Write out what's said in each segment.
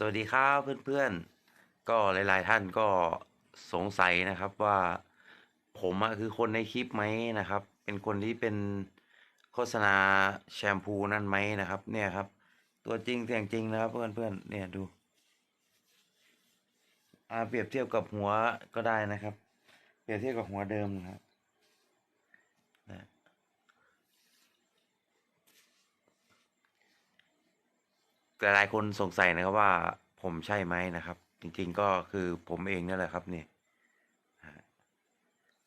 สวัสดีครับเพื่อนๆ ก็หลาย ๆ ท่านก็สงสัยนะครับว่า ผมอะคือคนในคลิปไหมนะครับ เป็นคนที่เป็นโฆษณาแชมพูนั่นไหมนะครับ เนี่ยครับ ตัวจริงเสียงจริงนะครับ เพื่อนๆเนี่ยดูอาเปรียบเทียบกับหัวก็ได้นะครับ เปรียบเทียบกับหัวเดิมนะครับ หลายๆคนสงสัยนะครับว่าผมใช่ไหมนะครับ จริงๆก็คือผมเองนั่นแหละครับนี่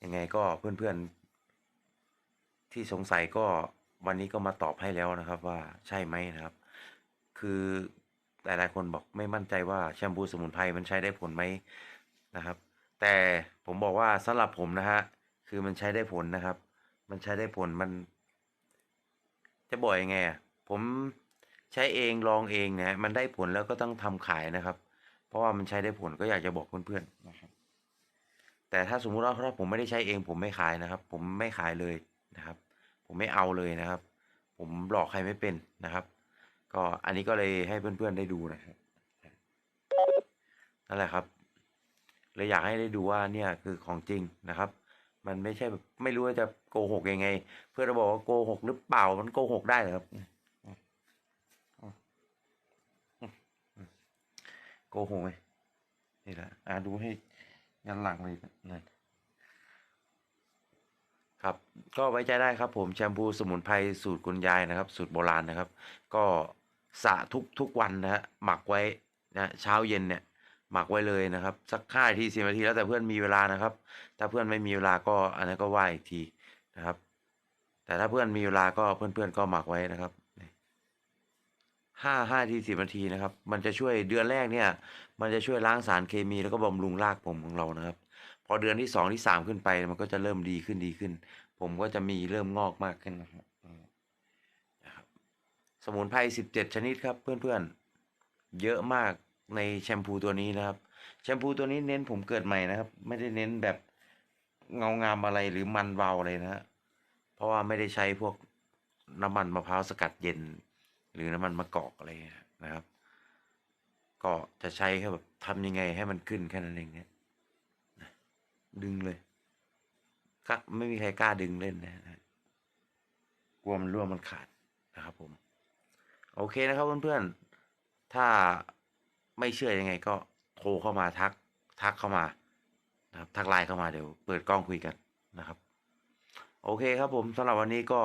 ยังไงก็เพื่อนๆ ที่สงสัยก็วันนี้ก็มาตอบให้แล้วนะครับ ว่าใช่ไหมนะครับ คือหลายๆคนบอกไม่มั่นใจว่าแชมพูสมุนไพรมันใช้ได้ผลไหมนะครับ แต่ผมบอกว่าสำหรับผมนะฮะคือมันใช้ได้ผลนะครับ มันใช้ได้ผลมัน จะบ่อกยังไงอะผม ใช้เองลองเองเนี่ยมันได้ผลแล้วก็ต้องทำขายนะครับ เพราะว่ามันใช้ได้ผลก็อยากจะบอกเพื่อนๆนะครับ แต่ถ้าสมมุติว่าถ้าผมไม่ได้ใช้เอง ผมไม่ขายนะครับ ผมไม่ขายเลยนะครับ ผมไม่เอาเลยนะครับ ผมหลอกใครไม่เป็นนะครับ ก็อันนี้ก็เลยให้เพื่อนๆได้ดูนะครับนั่นแหละครับเลยอยากให้ได้ดูว่าเนี่ยคือของจริงนะครับ มันไม่ใช่แบบไม่รู้ว่าจะโกหกยังไง เพื่อนจะบอกว่าโกหกหรือเปล่ามันโกหกได้เหรอครับ โกหกไหมนี่แหละอ่าดูให้ยันหลังเลยนั่นครับ ก็ไว้ใจได้ครับผมแชมพูสมุนไพรสูตรคุณยายนะครับ สูตรโบราณนะครับ ก็สระทุกทุกวันนะฮะหมักไว้นะเช้าเย็นเนี่ยหมักไว้เลยนะครับ สักห้าทีสิบนาทีแล้วแต่เพื่อนมีเวลานะครับ ถ้าเพื่อนไม่มีเวลาก็อันนั้นก็ว่าอีกทีนะครับ แต่ถ้าเพื่อนมีเวลาก็เพื่อนๆก็หมักไว้นะครับ ห้าห้าทีสิบนาทีนะครับ มันจะช่วยเดือนแรกเนี่ย มันจะช่วยล้างสารเคมีแล้วก็บำรุงรากผมของเรานะครับ พอเดือนที่สองที่สามขึ้นไปมันก็จะเริ่มดีขึ้นดีขึ้น ผมก็จะมีเริ่มงอกมากขึ้นนะครับสมุนไพรสิบเจ็ดชนิดครับ เพื่อนๆ เยอะมากในแชมพูตัวนี้นะครับ แชมพูตัวนี้เน้นผมเกิดใหม่นะครับ ไม่ได้เน้นแบบเงางามอะไรหรือมันเบาอะไรนะฮะเพราะว่าไม่ได้ใช้พวกน้ำมันมะพร้าวสกัดเย็น หรือน้ำมันมะกอกอะไรนะครับ ก็จะใช้แค่แบบทำยังไงให้มันขึ้นแค่นั้นเองเนี่ยดึงเลยก็ไม่มีใครกล้าดึงเล่นนะนะกลัวมันร่วงมันขาดนะครับ ผม โอเคนะครับเพื่อนๆถ้าไม่เชื่อยังไง ก็โทรเข้ามาทัก ทักเข้ามานะครับ ทักไลน์เข้ามาเดี๋ยวเปิดกล้องคุยกันนะครับ โอเคครับผมสำหรับวันนี้ก็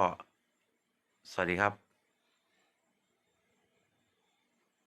สวัสดีครับ